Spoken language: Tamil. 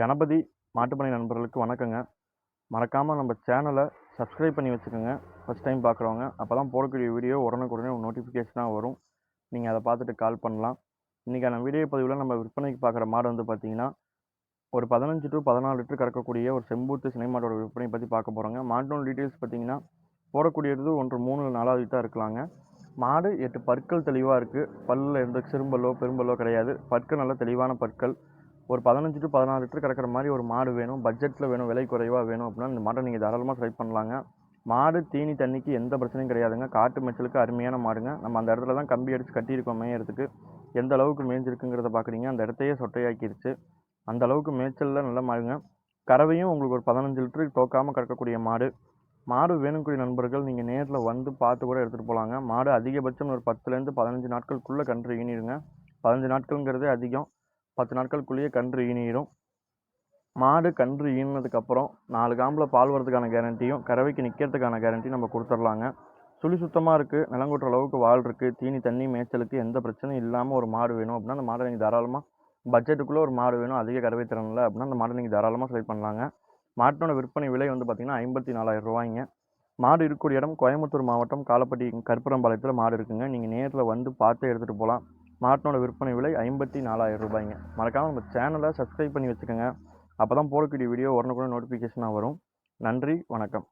கணபதி மாட்டுப்பணி நண்பர்களுக்கு வணக்கங்க. மறக்காமல் நம்ம சேனலை சப்ஸ்கிரைப் பண்ணி வச்சுக்கோங்க. ஃபஸ்ட் டைம் பார்க்குறவங்க அப்போ தான் போடக்கூடிய வீடியோ உடனுக்குடனே நோட்டிஃபிகேஷனாக வரும். நீங்கள் அதை பார்த்துட்டு கால் பண்ணலாம். இன்றைக்கான வீடியோ பதிவில் நம்ம விற்பனைக்கு பார்க்குற மாடு வந்து பார்த்திங்கன்னா ஒரு பதினஞ்சு டு பதினாலு லிட்டர் கறக்கக்கூடிய ஒரு செம்பூத்து சினை மாடோட விற்பனை பற்றி பார்க்க போகிறோங்க மாட்டோட டீட்டெயில்ஸ் பார்த்தீங்கன்னா போடக்கூடியது ஒன்று மூணு நாலாவது தான் இருக்கலாங்க. மாடு எட்டு பற்கள் தெளிவாக இருக்குது பல்லில் எந்த சிறும்பலோ பெரும்பலோ கிடையாது. பற்கள் நல்ல தெளிவான பற்கள். ஒரு பதினஞ்சு டு பதினாறு லிட்டர் கறக்கிற மாதிரி ஒரு மாடு வேணும். பட்ஜெட்டில் வேணும் விலை குறைவாக வேணும் அப்படின்னா இந்த மாட்டை நீங்கள் தாராளமாக ட்ரை பண்ணலாங்க. மாடு தீனி தண்ணிக்கு எந்த பிரச்சனையும் கிடையாதுங்க. காட்டு மேய்ச்சலுக்கு அருமையான மாடுங்க. நம்ம அந்த இடத்துல தான் கம்பி அடித்து கட்டியிருக்கோம் மேயறதுக்கு. எந்த அளவுக்கு மேய்ஞ்சிருக்குங்கிறத பார்க்குறீங்க அந்த இடத்தையே சொட்டையாக்கிருச்சு. அந்த அளவுக்கு மேய்ச்சலில் நல்ல மாடுங்க. கறவையும் உங்களுக்கு ஒரு பதினஞ்சு லிட்டருக்கு தோக்காமல் கறக்கக்கூடிய மாடு. மாடு வேணுக்கூடிய நண்பர்கள் நீங்கள் நேரில் வந்து பார்த்து கூட எடுத்துகிட்டு போகலாங்க மாடு அதிகபட்சம் ஒரு பத்துலேருந்து பதினஞ்சு நாட்களுக்குள்ளே கன்று ஈனிடுங்க. பதினஞ்சு நாட்களுங்கிறதே அதிகம். பத்து நாட்களுக்குள்ளேயே கன்று ஈனிடும். மாடு கன்று ஈனதுக்கப்புறம் நாலு காம்பில் பால் வரதுக்கான கேரண்டியும் கறவைக்கு நிற்கிறதுக்கான கேரண்டியும் நம்ம கொடுத்துர்லாங்க. சுழி சுத்தமாக இருக்குது நிலங்கொட்டுற அளவுக்கு வால் இருக்குது தீனி தண்ணி மேய்ச்சலுக்கு எந்த பிரச்சனையும் இல்லாமல் ஒரு மாடு வேணும் அப்படின்னா அந்த மாடை நீங்கள் தாராளமாக பட்ஜெட்டுக்குள்ளே ஒரு மாடு வேணும் அதிக கறவை திறன் இல்லை அப்படின்னா அந்த மாடை நீங்கள் தாராளமாக செலக்ட் பண்ணலாங்க. மாட்டோட விற்பனை விலை வந்து பார்த்திங்கன்னா ஐம்பத்தி நாலாயிரம் ரூபாய்ங்க. மாடு இருக்கக்கூடிய இடம் கோயம்புத்தூர் மாவட்டம் காலப்பட்டி கருப்பரம்பாளையத்தில் மாடு இருக்குங்க. நீங்கள் நேரில் வந்து பார்த்து எடுத்துகிட்டு போகலாம் மாட்டினோட விற்பனை விலை ஐம்பத்தி நாலாயிரம் ரூபாய்ங்க. மறக்காமல் நம்ம சேனலை சப்ஸ்கிரைப் பண்ணி வச்சுக்கோங்க. அப்போ தான் போடக்கூடிய வீடியோ உடனுக்குடன் நோட்டிஃபிகேஷனாக வரும். நன்றி வணக்கம்.